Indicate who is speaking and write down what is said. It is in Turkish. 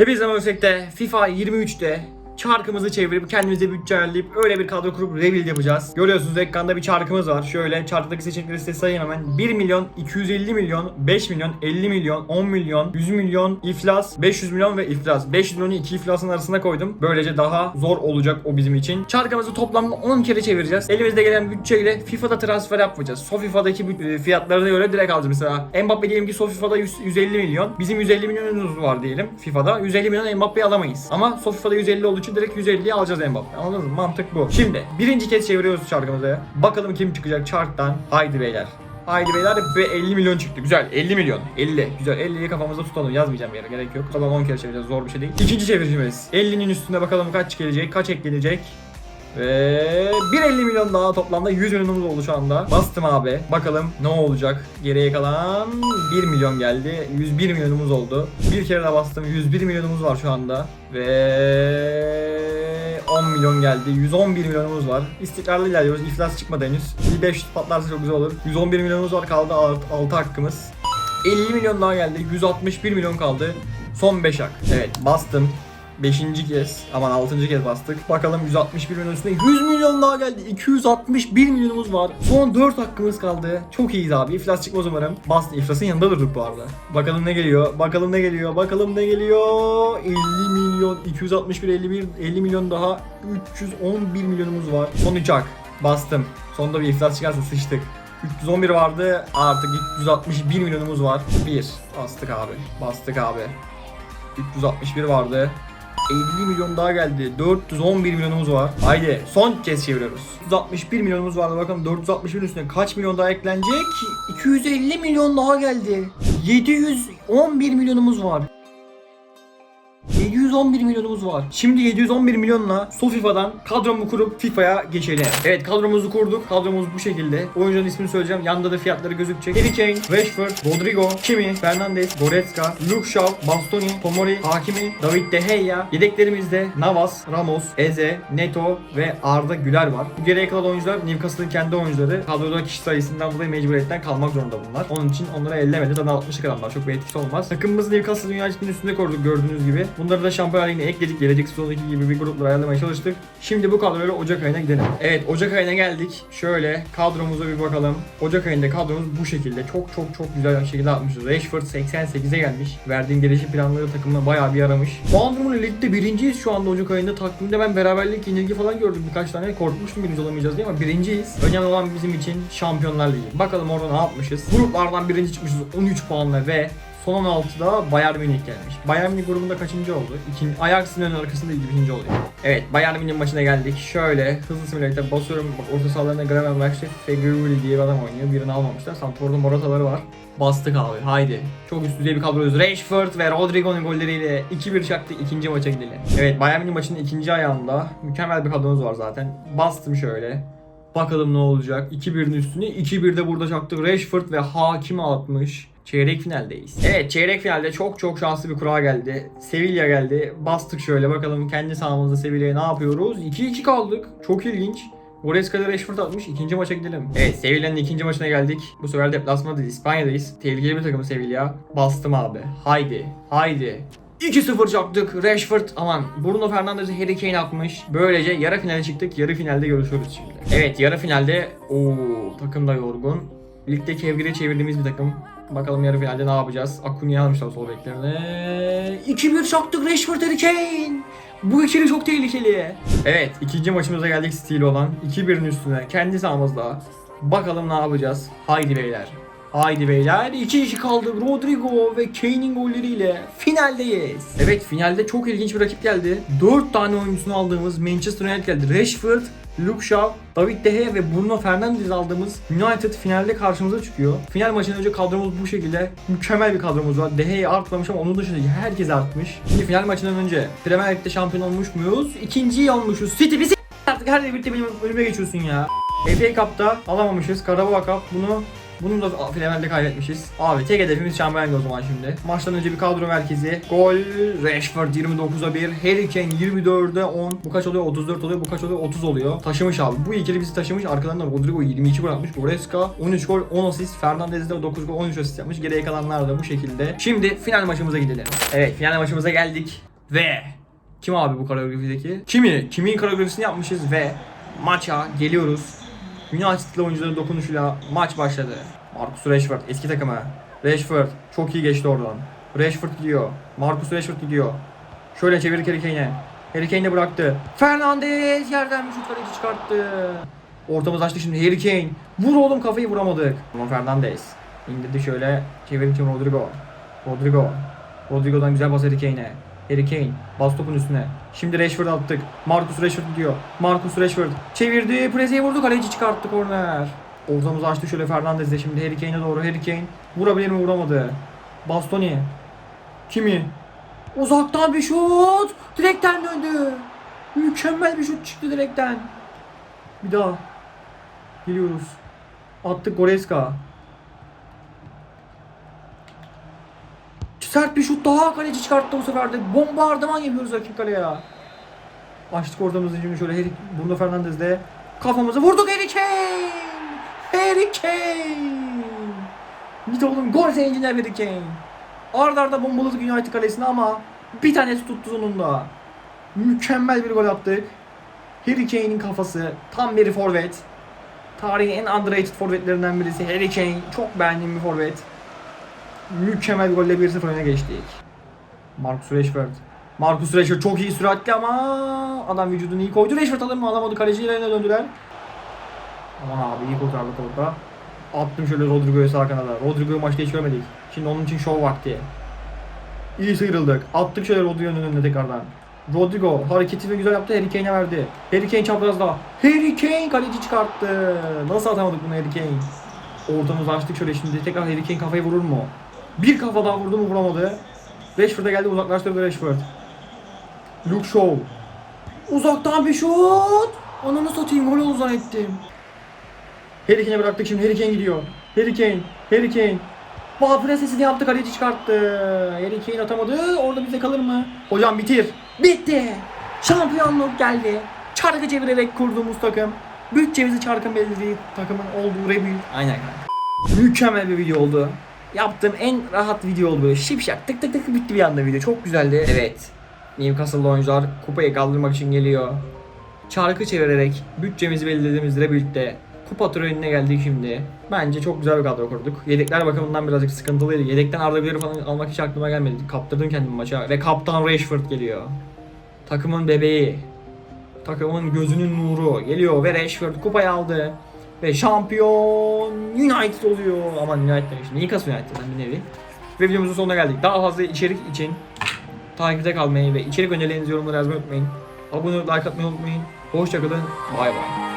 Speaker 1: Hepinize merhaba FIFA 23'te çarkımızı çevirip kendimize bütçe ayarlayıp öyle bir kadro kurup rebuild yapacağız. Görüyorsunuz ekranda bir çarkımız var. Şöyle çarktaki seçenekleri size sayayım hemen. 1 milyon, 250 milyon, 5 milyon, 50 milyon, 10 milyon, 100 milyon, iflas, 500 milyon ve iflas. 500 milyonu iki iflasın arasına koydum. Böylece daha zor olacak o bizim için. Çarkımızı toplamda 10 kere çevireceğiz. Elimizde gelen bütçeyle FIFA'da transfer yapmayacağız. So FIFA'daki bü- e, fiyatlarına göre direkt alacağız. Mesela Mbappe diyelim ki So FIFA'da 100 150 milyon. Bizim 150 milyonumuz var diyelim FIFA'da. 150 milyon Mbappe'yi alamayız. Ama So FIFA'da 150 olduğu için direkt 150'yi alacağız Mbappe. Anladınız mı? Mantık bu. Şimdi birinci kez çeviriyoruz çarkımızı. Bakalım kim çıkacak çarktan. Haydi beyler. Haydi beyler ve 50 milyon çıktı. Güzel 50 milyon. 50. Güzel 50'yi kafamızda tutalım. Yazmayacağım yere gerek yok. Tamam 10 kere çevireceğiz. Zor bir şey değil. İkinci çeviricimiz. 50'nin üstünde bakalım kaç gelecek, kaç eklenecek. Ve 1.50 milyon daha toplamda 100 milyonumuz oldu şu anda. Bastım abi. Bakalım ne olacak. Geriye kalan 1 milyon geldi. 101 milyonumuz oldu. Bir kere daha bastım. 101 milyonumuz var şu anda. Ve 10 milyon geldi. 111 milyonumuz var. İstikrarlı ilerliyoruz. İflas çıkmadı henüz. Bir 500 patlarsa çok güzel olur. 111 milyonumuz var. Kaldı 6 hakkımız. 50 milyon daha geldi. 161 milyon kaldı. Son 5 hak. Evet bastım. 5. kez aman 6. kez bastık. Bakalım 161 milyon üstüne 100 milyon daha geldi. 261 milyonumuz var. Son 4 hakkımız kaldı. Çok iyiyiz abi. İflas çıkmaz umarım. Bastı. İflasın yanında durduk bu arada. Bakalım ne geliyor. Bakalım ne geliyor. Bakalım ne geliyor. 50 milyon 261 51 50 milyon daha 311 milyonumuz var. Son 3 hak. Bastım. Sonunda bir iflas çıkarsa sıçtık. 311 vardı. Artık 361 milyonumuz var. 1. Bastık abi. Bastık abi. 361 vardı. 50 milyon daha geldi. 411 milyonumuz var. Haydi son kez çeviriyoruz. 361 milyonumuz vardı. Bakalım 461 üstüne kaç milyon daha eklenecek? 250 milyon daha geldi. 711 milyonumuz var. 711 milyonumuz var. Şimdi 711 milyonla Sofifa'dan kadromu kurup FIFA'ya geçelim. Evet kadromuzu kurduk. Kadromuz bu şekilde. Oyuncunun ismini söyleyeceğim. Yanda da fiyatları gözükecek. Harry Kane, Rashford, Rodrigo, Kimi, Fernandes, Goretzka, Luke Shaw, Bastoni, Tomori, Hakimi, David De Gea. Yedeklerimizde Navas, Ramos, Eze, Neto ve Arda Güler var. Bu geriye kalan oyuncular Newcastle'ın kendi oyuncuları. Kadroda kişi sayısından dolayı mecburiyetten kalmak zorunda bunlar. Onun için onları ellemedi. Zaten 60'lık adamlar. Çok bir etkisi olmaz. Takımımızı Newcastle Ligi'nin üstünde kurduk gördüğünüz gibi. Bunları da Şampiyonlar Ligi'ne ekledik. Gelecek sezondaki gibi bir grupla ayarlamaya çalıştık. Şimdi bu kadroyla Ocak ayına gidelim. Evet Ocak ayına geldik. Şöyle kadromuza bir bakalım. Ocak ayında kadromuz bu şekilde. Çok çok çok güzel bir şekilde atmışız. Rashford 88'e gelmiş. Verdiğim gelişim planları takımına bayağı bir yaramış. Puan durumuyla ligde birinciyiz şu anda Ocak ayında. Takvimde ben beraberlik yenilgi falan gördüm birkaç tane. Korkmuştum birinci olamayacağız diye ama birinciyiz. Önemli olan bizim için Şampiyonlar Ligi. Bakalım orada ne yapmışız. Gruplardan birinci çıkmışız 13 puanla ve Son 16'da Bayern Münih gelmiş. Bayern Münih grubunda kaçıncı oldu? İkinci, Ajax'ın ön arkasında ikinci oluyor. Evet Bayern Münih'in maçına geldik. Şöyle hızlı simülatör basıyorum. Orta sahalarında Gravenberg'de Fegiruli diye bir adam oynuyor. Birini almamışlar. Santrafor'da Morataları var. Bastık abi haydi. Çok üst düzey bir kadroyuz. Rashford ve Rodrigo'nun golleriyle 2-1 çaktı. ikinci maça gidelim. Evet Bayern Münih maçının ikinci ayağında mükemmel bir kadromuz var zaten. Bastım şöyle. Bakalım ne olacak. 2-1'in üstüne 2-1'de burada çaktık. Rashford ve Hakimi atmış. Çeyrek finaldeyiz. Evet çeyrek finalde çok çok şanslı bir kura geldi. Sevilla geldi. Bastık şöyle bakalım kendi sahamızda Sevilla'ya ne yapıyoruz? 2-2 kaldık. Çok ilginç. Goretzka ile Rashford atmış. İkinci maça gidelim. Evet Sevilla'nın ikinci maçına geldik. Bu sefer deplasmandayız. İspanya'dayız. Tehlikeli bir takım Sevilla. Bastım abi. Haydi. Haydi. 2-0 çaktık. Rashford aman Bruno Fernandes'e Harry Kane atmış. Böylece yarı finale çıktık. Yarı finalde görüşürüz şimdi. Evet yarı finalde o takım da yorgun. Ligde kevgire çevirdiğimiz bir takım. Bakalım yarı finalde ne yapacağız? Akunya'yı almışlar sol beklerine. 2-1 çaktık Rashford Harry Kane. Bu ikili çok tehlikeli. Evet ikinci maçımıza geldik stil olan. 2-1'in üstüne kendi sahamızda. Bakalım ne yapacağız? Haydi beyler. Haydi beyler 2-2 kaldı Rodrigo ve Kane'in golleriyle finaldeyiz. Evet finalde çok ilginç bir rakip geldi. 4 tane oyuncusunu aldığımız Manchester United geldi. Rashford, Luke Shaw, David De Gea ve Bruno Fernandes aldığımız United finalde karşımıza çıkıyor. Final maçından önce kadromuz bu şekilde. Mükemmel bir kadromuz var. De Gea artmamış ama onun dışında herkes artmış. Şimdi final maçından önce Premier Lig'de şampiyon olmuş muyuz? İkinciyi almışız. City bizi artık her birlikte benim önüme geçiyorsun ya. FA Cup'ta alamamışız. Carabao Cup bunu bunu da finalde kaybetmişiz. Abi tek hedefimiz Şampiyonlar o zaman şimdi. Maçtan önce bir kadro merkezi. Gol Rashford 29'a 1. Harry Kane 24'e 10. Bu kaç oluyor? 34 oluyor. Bu kaç oluyor? 30 oluyor. Taşımış abi. Bu ikili bizi taşımış. Arkalarından Rodrigo 22 gol atmış. Goretzka 13 gol 10 asist. Fernandez de 9 gol 13 asist yapmış. Geriye kalanlar da bu şekilde. Şimdi final maçımıza gidelim. Evet final maçımıza geldik. Ve kim abi bu koreografideki? Kimi? Kimin koreografisini yapmışız ve maça geliyoruz. United'lı oyuncuların dokunuşuyla maç başladı. Marcus Rashford eski takımı. Rashford çok iyi geçti oradan. Rashford gidiyor. Marcus Rashford gidiyor. Şöyle çevirdik Harry Kane'e. Harry Kane de bıraktı. Fernandes yerden bir şut kaleci çıkarttı. Ortamız açtı şimdi Harry Kane. Vur oğlum kafayı vuramadık. Ama Fernandes. İndirdi şöyle. Çevirdik şimdi Rodrigo. Rodrigo. Rodrigo'dan güzel pas Harry Kane'e. Harry Kane. Bas topun üstüne. Şimdi Rashford'u attık. Marcus Rashford gidiyor. Marcus Rashford. Çevirdi. Preze'ye vurdu. Kaleci çıkarttı korner. Ortamızı açtı şöyle Fernandes'e. Şimdi Harry Kane'e doğru. Harry Kane. Vurabilir mi? Vuramadı. Bastoni. Kimi? Uzaktan bir şut. Direkten döndü. Mükemmel bir şut çıktı direkten. Bir daha. Geliyoruz. Attık Goreska. Sert bir şut daha kaleci çıkarttı bu sefer de. Bombardıman yapıyoruz rakip kaleye. Açtık ortamızı şimdi şöyle Harry, Bruno Fernandes'le kafamızı vurduk Harry Kane. Harry Kane. Git oğlum gol sevincinden Harry Kane. Arda arda bombaladık United kalesine ama bir tanesi tuttu sonunda. Mükemmel bir gol attık. Harry Kane'in kafası tam bir forvet. Tarihin en underrated forvetlerinden birisi Harry Kane. Çok beğendiğim bir forvet. Mükemmel golle 1-0 öne geçtik. Marcus Rashford. Marcus Rashford çok iyi süratli ama adam vücudunu iyi koydu. Rashford alır mı alamadı. Kaleci ilerine döndüler. Aman abi iyi kurtardık orada. Attım şöyle Rodrigo'ya sağ kanada. Rodrigo'yu maçta hiç görmedik. Şimdi onun için şov vakti. İyi sıyrıldık. Attık şöyle Rodrigo'nun önüne tekrardan. Rodrigo hareketini güzel yaptı. Harry Kane'e verdi. Harry Kane çaprazda. Harry Kane kaleci çıkarttı. Nasıl atamadık bunu Harry Kane? Ortamızı açtık şöyle şimdi. Tekrar Harry Kane kafayı vurur mu? Bir kafa daha vurdu mu vuramadı. Rashford'a geldi uzaklaştırdı Rashford. Luke Shaw. Uzaktan bir şut. Ananı satayım gol oldu zannettim. Harry Kane'e bıraktık şimdi Harry Kane gidiyor. Harry Kane, Harry Kane. Bal prensesini yaptı kaleci çıkarttı. Harry Kane atamadı. Orada bize kalır mı? Hocam bitir. Bitti. Şampiyonluk geldi. Çarkı çevirerek kurduğumuz takım. Bütçemizi çarkın belirlediği takımın olduğu rebuild. Aynen kanka. Mükemmel bir video oldu. Yaptığım en rahat video oldu böyle. Şipşak tık tık tık bitti bir anda video. Çok güzeldi. Evet. Newcastle'lı oyuncular kupayı kaldırmak için geliyor. Çarkı çevirerek bütçemizi belirlediğimiz rebuild'de kupa törenine geldik şimdi. Bence çok güzel bir kadro kurduk. Yedekler bakımından birazcık sıkıntılıydı. Yedekten Arda Güler'i falan almak hiç aklıma gelmedi. Kaptırdım kendimi maça. Ve kaptan Rashford geliyor. Takımın bebeği. Takımın gözünün nuru geliyor ve Rashford kupayı aldı. Ve şampiyon United oluyor. Aman United demişim. Newcastle United'dan bir nevi. Ve videomuzun sonuna geldik. Daha fazla içerik için takipte kalmayı ve içerik önerilerinizi yorumlara yazmayı unutmayın. Abone olup like atmayı unutmayın. Hoşçakalın. Bay bay.